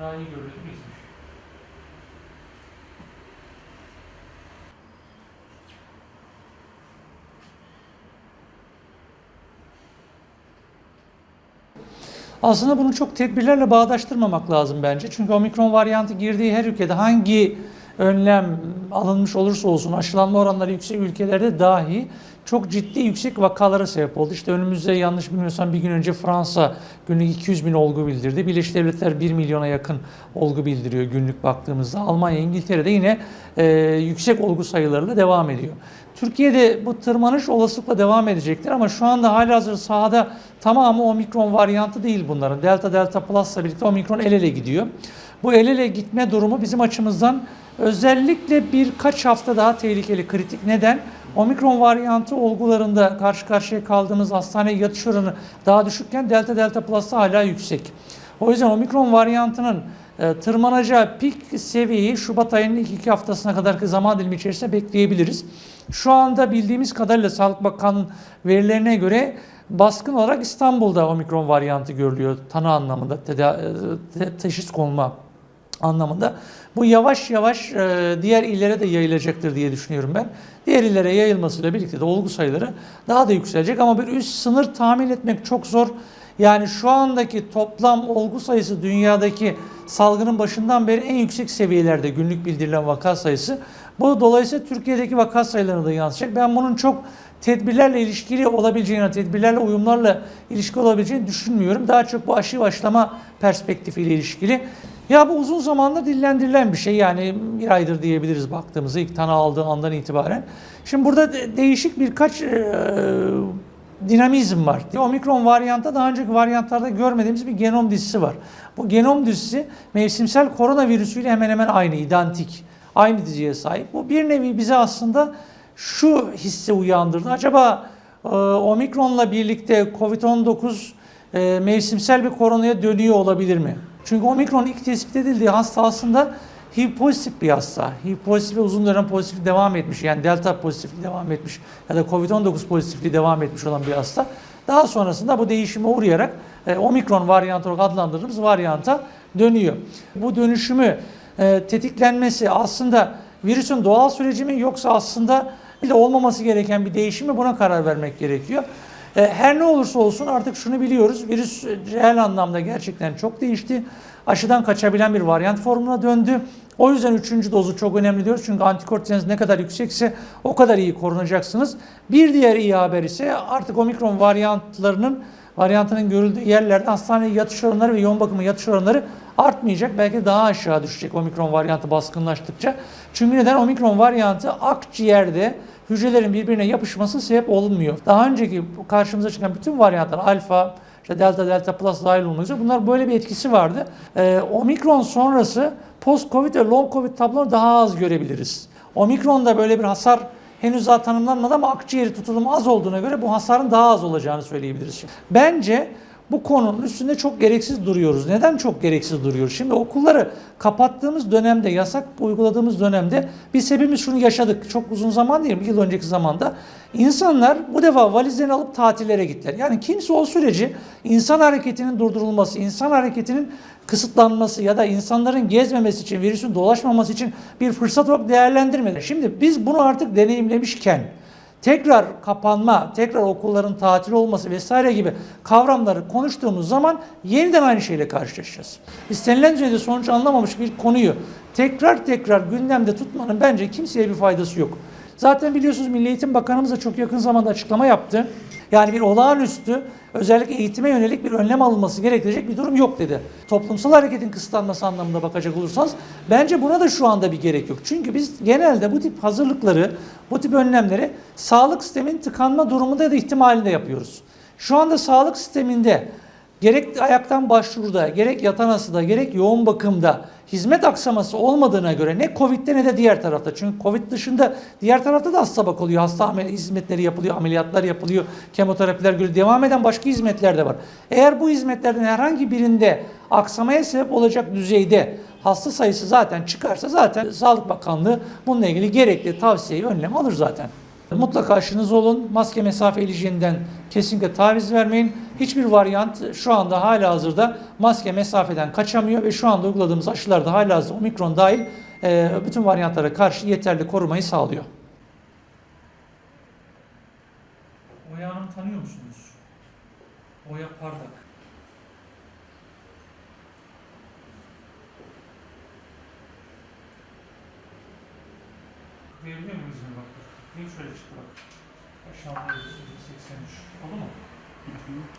Daha iyi görülür müyüz? Aslında bunu çok tedbirlerle bağdaştırmamak lazım bence. Çünkü omikron varyantı girdiği her ülkede hangi önlem alınmış olursa olsun aşılanma oranları yüksek ülkelerde dahi çok ciddi yüksek vakalara sebep oldu. İşte önümüzde yanlış bilmiyorsam bir gün önce Fransa günlük 200 bin olgu bildirdi. Birleşik Devletler 1 milyona yakın olgu bildiriyor günlük baktığımızda. Almanya, İngiltere'de yine e, yüksek olgu sayılarıyla devam ediyor. Türkiye'de bu tırmanış olasılıkla devam edecektir ama şu anda halihazırda sahada tamamı omikron varyantı değil bunların. Delta, Delta Plus'la birlikte omikron el ele gidiyor. Bu el ele gitme durumu bizim açımızdan özellikle birkaç hafta daha tehlikeli, kritik. Neden? Omikron varyantı olgularında karşı karşıya kaldığımız hastaneye yatış oranı daha düşükken Delta Delta Plus'ta hala yüksek. O yüzden omikron varyantının e, tırmanacağı pik seviyeyi Şubat ayının ilk iki haftasına kadarki zaman dilimi içerisinde bekleyebiliriz. Şu anda bildiğimiz kadarıyla Sağlık Bakanı'nın verilerine göre baskın olarak İstanbul'da omikron varyantı görülüyor tanı anlamında, e, te- teşhis konma anlamında. Bu yavaş yavaş e, diğer illere de yayılacaktır diye düşünüyorum ben. Diğer illere yayılmasıyla birlikte de olgu sayıları daha da yükselecek ama bir üst sınır tahmin etmek çok zor. Yani şu andaki toplam olgu sayısı dünyadaki salgının başından beri en yüksek seviyelerde günlük bildirilen vaka sayısı. Bu dolayısıyla Türkiye'deki vaka sayılarına da yansıyacak. Ben bunun çok tedbirlerle ilişkili olabileceğini, tedbirlerle uyumlarla ilişki olabileceğini düşünmüyorum. Daha çok bu aşı başlama perspektifiyle ilişkili. Ya bu uzun zamandır dillendirilen bir şey. Yani bir aydır diyebiliriz baktığımızda ilk tanı aldığı andan itibaren. Şimdi burada de- değişik birkaç e, dinamizm var. Omikron varyanta daha önceki varyantlarda görmediğimiz bir genom dizisi var. Bu genom dizisi mevsimsel koronavirüsüyle hemen hemen aynı, identik. Aynı diziye sahip. Bu bir nevi bize aslında şu hisse uyandırdı. Acaba e, omikronla birlikte COVID-19 e, mevsimsel bir koronaya dönüyor olabilir mi? Çünkü omikron ilk tespit edildiği hasta aslında HIV pozitif bir hasta. HIV pozitif ve uzun dönem pozitifliği devam etmiş. Yani delta pozitifliği devam etmiş ya da COVID-19 pozitifliği devam etmiş olan bir hasta. Daha sonrasında bu değişime uğrayarak e, omikron varyantı olarak adlandırdığımız varyanta dönüyor. Bu dönüşümü e, tetiklenmesi aslında virüsün doğal süreci mi yoksa aslında bir de olmaması gereken bir değişim mi buna karar vermek gerekiyor. E, Her ne olursa olsun artık şunu biliyoruz. Virüs reel anlamda gerçekten çok değişti. Aşıdan kaçabilen bir varyant formuna döndü. O yüzden üçüncü dozu çok önemli diyoruz. Çünkü antikor titreşiminiz ne kadar yüksekse o kadar iyi korunacaksınız. Bir diğer iyi haber ise artık omikron varyantlarının varyantının görüldüğü yerlerde hastaneye yatış oranları ve yoğun bakıma yatış oranları artmayacak. Belki daha aşağı düşecek omikron varyantı baskınlaştıkça. Çünkü neden? Omikron varyantı akciğerde hücrelerin birbirine yapışması sebep olmuyor. Daha önceki karşımıza çıkan bütün varyantlar alfa, işte delta, delta plus dahil olmak üzere bunlar böyle bir etkisi vardı. Ee, omikron sonrası post-covid ve long-covid tabloları daha az görebiliriz. Omikron'da böyle bir hasar henüz daha tanımlanmadı ama akciğeri tutulumu az olduğuna göre bu hasarın daha az olacağını söyleyebiliriz. Bence bu konunun üstünde çok gereksiz duruyoruz. Neden çok gereksiz duruyoruz? Şimdi okulları kapattığımız dönemde, yasak uyguladığımız dönemde biz hepimiz şunu yaşadık. Çok uzun zaman değil, bir yıl önceki zamanda. İnsanlar bu defa valizlerini alıp tatillere gittiler. Yani kimse o süreci insan hareketinin durdurulması, insan hareketinin kısıtlanması ya da insanların gezmemesi için, virüsün dolaşmaması için bir fırsat olarak değerlendirmedi. Şimdi biz bunu artık deneyimlemişken tekrar kapanma, tekrar okulların tatil olması vesaire gibi kavramları konuştuğumuz zaman yeniden aynı şeyle karşılaşacağız. İstenilen düzeyde sonuç anlamamış bir konuyu tekrar tekrar gündemde tutmanın bence kimseye bir faydası yok. Zaten biliyorsunuz Milli Eğitim Bakanımız da çok yakın zamanda açıklama yaptı. Yani bir olağanüstü özellikle eğitime yönelik bir önlem alınması gerektirecek bir durum yok dedi. Toplumsal hareketin kısıtlanması anlamında bakacak olursanız bence buna da şu anda bir gerek yok. Çünkü biz genelde bu tip hazırlıkları, bu tip önlemleri sağlık sistemin tıkanma durumunda ya da ihtimalinde yapıyoruz. Şu anda sağlık sisteminde gerek ayaktan başvuruda, gerek yatan hastada, gerek yoğun bakımda hizmet aksaması olmadığına göre ne Covid'de ne de diğer tarafta. Çünkü Covid dışında diğer tarafta da hasta bakılıyor. Hasta hizmetleri yapılıyor, ameliyatlar yapılıyor, kemoterapiler görülüyor. Devam eden başka hizmetler de var. Eğer bu hizmetlerden herhangi birinde aksamaya sebep olacak düzeyde hasta sayısı zaten çıkarsa zaten Sağlık Bakanlığı bununla ilgili gerekli tavsiyeyi, önlem alır zaten. Mutlaka aşınız olun. Maske mesafe hijyeninden kesinlikle taviz vermeyin. Hiçbir varyant şu anda hala hazırda maske mesafeden kaçamıyor ve şu anda uyguladığımız aşılar da hala hazırda omikron dahil e, bütün varyantlara karşı yeterli korumayı sağlıyor. Oya Hanım tanıyor musunuz? Oya Pardak. Tıklayabiliyor muyuz bak? Deixa eu registrar. Achamos os 600. Todo mundo.